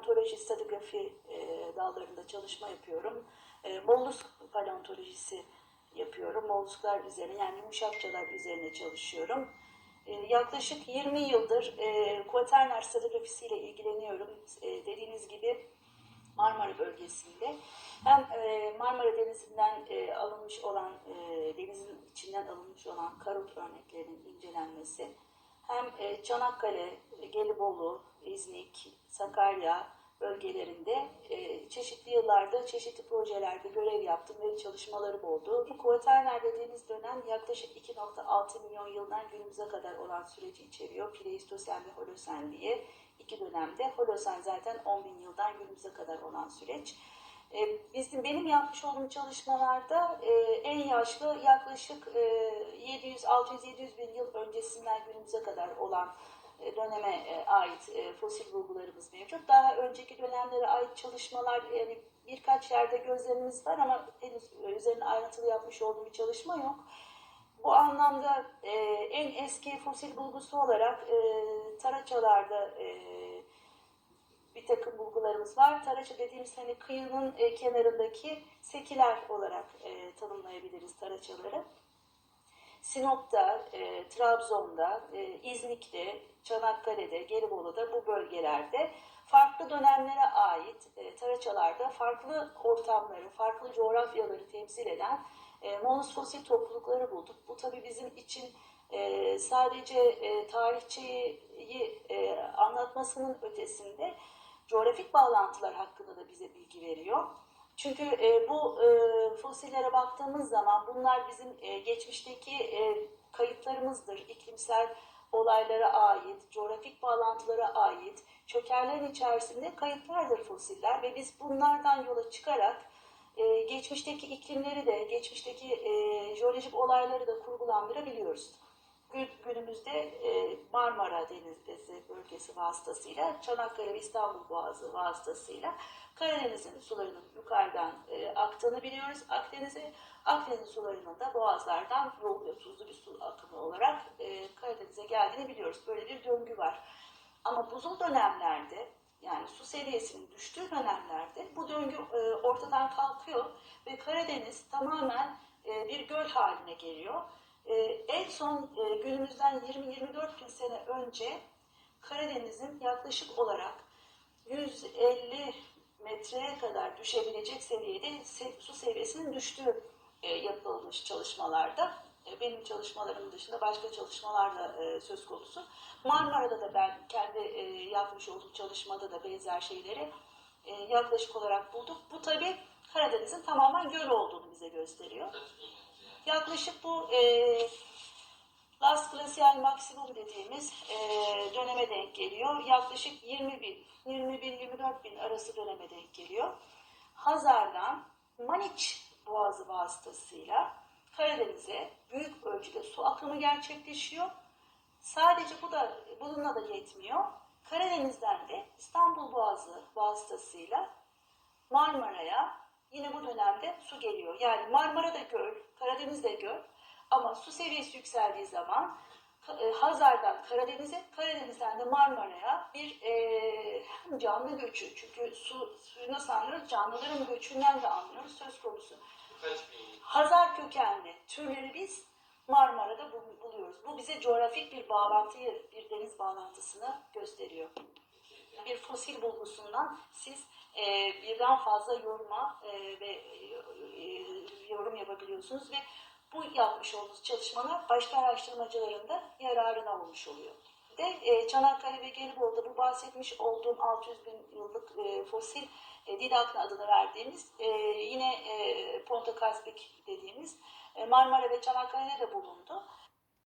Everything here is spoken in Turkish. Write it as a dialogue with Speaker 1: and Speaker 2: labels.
Speaker 1: paleontoloji, stratigrafi e, dallarında çalışma yapıyorum. E, mollusk paleontolojisi yapıyorum. Mollusklar üzerine yani yumuşakçalar üzerine çalışıyorum. E, yaklaşık 20 yıldır e, kuaterner stratigrafisiyle ilgileniyorum. E, dediğiniz gibi Marmara bölgesinde hem e, Marmara Denizi'nden e, alınmış olan, e, denizin içinden alınmış olan karot örneklerinin incelenmesi, hem e, Çanakkale, Gelibolu, İznik, Sakarya bölgelerinde e, çeşitli yıllarda, çeşitli projelerde görev yaptım ve çalışmalarım oldu. Bu kuaterner dediğimiz dönem yaklaşık 2.6 milyon yıldan günümüze kadar olan süreci içeriyor. Pleistosen ve Holosen diye iki dönemde. Holosen zaten 10 bin yıldan günümüze kadar olan süreç. E, bizim benim yapmış olduğum çalışmalarda e, en yaşlı yaklaşık e, 700 600 700 bin yıl öncesinden günümüze kadar olan e, döneme ait fosil bulgularımız mevcut. Daha önceki dönemlere ait çalışmalar yani birkaç yerde gözlemimiz var ama henüz üzerine ayrıntılı yapmış olduğum bir çalışma yok. Bu anlamda en eski fosil bulgusu olarak e, Taraçalarda takım bulgularımız var. Taraça dediğimiz hani kıyının e, kenarındaki sekiler olarak e, tanımlayabiliriz Taraçaları. Sinop'ta, e, Trabzon'da, e, İznik'te, Çanakkale'de, Gelibolu'da bu bölgelerde farklı dönemlere ait e, taraçalarda farklı ortamları, farklı coğrafyaları temsil eden e, molus fosil toplulukları bulduk. Bu tabii bizim için e, sadece e, tarihçeyi e, anlatmasının ötesinde coğrafik bağlantılar hakkında da bize bilgi veriyor. Çünkü e, bu e, fosillere baktığımız zaman bunlar bizim e, geçmişteki e, kayıtlarımızdır. İklimsel olaylara ait, coğrafik bağlantılara ait, çökerlerin içerisinde kayıtlardır fosiller ve biz bunlardan yola çıkarak e, geçmişteki iklimleri de, geçmişteki e, jeolojik olayları da kurgulandırabiliyoruz. Gün- Günümüzde e, Marmara Denizi bölgesi vasıtasıyla, Çanakkale ve İstanbul Boğazı vasıtasıyla Karadeniz'in sularının yukarıdan e, aktığını biliyoruz. Akdeniz'e, Akdeniz sularının da boğazlardan yoğun ve tuzlu bir su akımı olarak e, Karadeniz'e geldiğini biliyoruz. Böyle bir döngü var. Ama buzul dönemlerde yani su seviyesinin düştüğü dönemlerde bu döngü e, ortadan kalkıyor ve Karadeniz tamamen e, bir göl haline geliyor. E, en son e, günümüzden 20-24 bin sene önce Karadeniz'in yaklaşık olarak 150 metreye kadar düşebilecek seviyede se- su seviyesinin düştüğü e, yapılmış çalışmalarda. E, benim çalışmalarım dışında başka çalışmalar da e, söz konusu. Marmara'da da ben kendi yapmış olduğum çalışmada da benzer şeyleri yaklaşık olarak bulduk. Bu tabii Karadeniz'in tamamen göl olduğunu bize gösteriyor. Yaklaşık bu e, Las Glacial Maximum dediğimiz e, döneme denk geliyor. Yaklaşık 20 bin, 20 bin, 24 bin arası döneme denk geliyor. Hazar'dan Maniç Boğazı vasıtasıyla Karadeniz'e büyük ölçüde su akımı gerçekleşiyor. Sadece bu da bununla da yetmiyor. Karadeniz'den de İstanbul Boğazı vasıtasıyla Marmara'ya yine bu dönemde su geliyor. Yani Marmara da göl, Karadeniz de göl ama su seviyesi yükseldiği zaman e, Hazar'dan Karadeniz'e, Karadeniz'den de Marmara'ya bir e, canlı göçü çünkü su suyu nasıl anlıyoruz? Canlıların göçünden de anlıyoruz söz konusu. Hazar kökenli türleri biz Marmara'da bul- buluyoruz. Bu bize coğrafik bir bağlantıyı, bir deniz bağlantısını gösteriyor bir fosil bulgusundan siz e, birden fazla yoruma e, ve e, yorum yapabiliyorsunuz ve bu yapmış olduğunuz çalışmalar başka araştırmacıların da yararına olmuş oluyor. De e, Çanakkale ve Gelibolu'da bu bahsetmiş olduğum 600 bin yıllık e, fosil e, Didakna adını verdiğimiz e, yine e, Pontokaspik dediğimiz e, Marmara ve Çanakkale'de de bulundu.